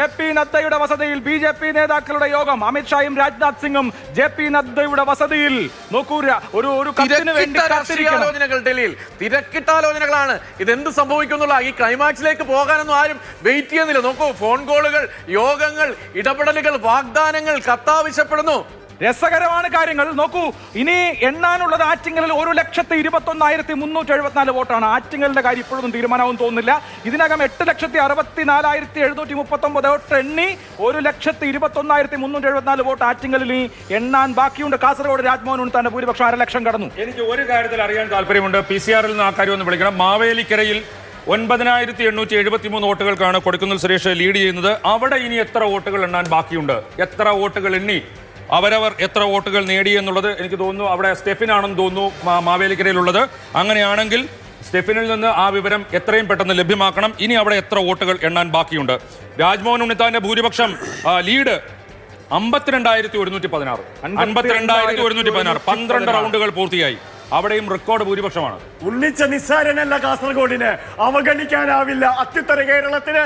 J P നദ്ദയുടെ വസതിയിൽ B J P നേതാക്കളുടെ യോഗം. അമിത്ഷായും രാജ്നാഥ് സിംഗും ജെ പി നദ്ദയുടെ വസതിയിൽ. നോക്കൂ ഒരു ഒരു കത്തിന് വേണ്ടി തിരക്കിട്ട രാഷ്ട്രീയ കാത്തിരിക്കണം. ആലോചനകൾ ഡൽഹിയിൽ. തിരക്കിട്ട ആലോചനകളാണ് ഇതെന്ത് സംഭവിക്കുന്നുള്ള ഈ ക്ലൈമാക്സിലേക്ക് പോകാനൊന്നും ആരും വെയിറ്റ് ചെയ്യുന്നില്ല. നോക്കൂ ഫോൺ കോളുകൾ യോഗങ്ങൾ ഇടപെടലുകൾ വാഗ്ദാനങ്ങൾ കത്താവശ്യപ്പെടുന്നു. രസകരമാണ് കാര്യങ്ങൾ. നോക്കൂ ഇനി എണ്ണാനുള്ളത് ആറ്റിങ്ങലിൽ ഒരു ലക്ഷത്തി ഇരുപത്തി ഒന്നായിരത്തി മുന്നൂറ്റി എഴുപത്തിനാല് വോട്ടാണ്. ആറ്റിങ്ങലിന്റെ കാര്യം ഇപ്പോഴൊന്നും തീരുമാനവും തോന്നുന്നില്ല. ഇതിനകം എട്ട് ലക്ഷത്തി അറുപത്തി നാലായിരത്തി എഴുന്നൂറ്റി മുപ്പത്തി ഒമ്പത് വോട്ട് എണ്ണി ഒരു ലക്ഷത്തി ഇരുപത്തി ഒന്നായിരത്തി മുന്നൂറ്റി എഴുപത്തിനാല് വോട്ട് ആറ്റിങ്ങലിൽ ഇനി എണ്ണാൻ ബാക്കിയുണ്ട്. കാസർഗോഡ് രാജ്മോഹൻ തന്നെ ഭൂരിപക്ഷം അര ലക്ഷം കടന്നു. എനിക്ക് ഒരു കാര്യത്തിൽ അറിയാൻ താല്പര്യമുണ്ട്. പി സി ആറിൽ നിന്ന് ആ കാര്യം ഒന്ന് വിളിക്കണം. മാവേലിക്കരയിൽ ഒൻപതിനായിരത്തി എണ്ണൂറ്റി എഴുപത്തി മൂന്ന് വോട്ടുകൾക്കാണ് കൊടുക്കുന്നിൽ സുരേഷ് ലീഡ് ചെയ്യുന്നത്. അവിടെ ഇനി എത്ര വോട്ടുകൾ എണ്ണാൻ ബാക്കിയുണ്ട്? എത്ര വോട്ടുകൾ എണ്ണി? അവരവർ എത്ര വോട്ടുകൾ നേടി എന്നുള്ളത് എനിക്ക് തോന്നുന്നു. അവിടെ സ്റ്റെഫിനാണെന്ന് തോന്നുന്നു മാവേലിക്കരയിലുള്ളത്. അങ്ങനെയാണെങ്കിൽ സ്റ്റെഫിനിൽ നിന്ന് ആ വിവരം എത്രയും പെട്ടെന്ന് ലഭ്യമാക്കണം. ഇനി അവിടെ എത്ര വോട്ടുകൾ എണ്ണാൻ ബാക്കിയുണ്ട്? രാജ്മോഹൻ ഉണ്ണിത്താന്റെ ഭൂരിപക്ഷം ലീഡ് അമ്പത്തിരണ്ടായിരത്തി ഒരുന്നൂറ്റി പതിനാറ്. അൻപത്തിരണ്ടായിരത്തി ഒരുന്നൂറ്റി പതിനാറ്. പന്ത്രണ്ട് റൗണ്ടുകൾ പൂർത്തിയായി. അവിടെയും റെക്കോർഡ് ഭൂരിപക്ഷമാണ്. ഉണ്ണിച്ച നിസ്സാരനല്ല കാസർഗോഡിന്. അവഗണിക്കാനാവില്ല. അത്യുത്തര കേരളത്തിന്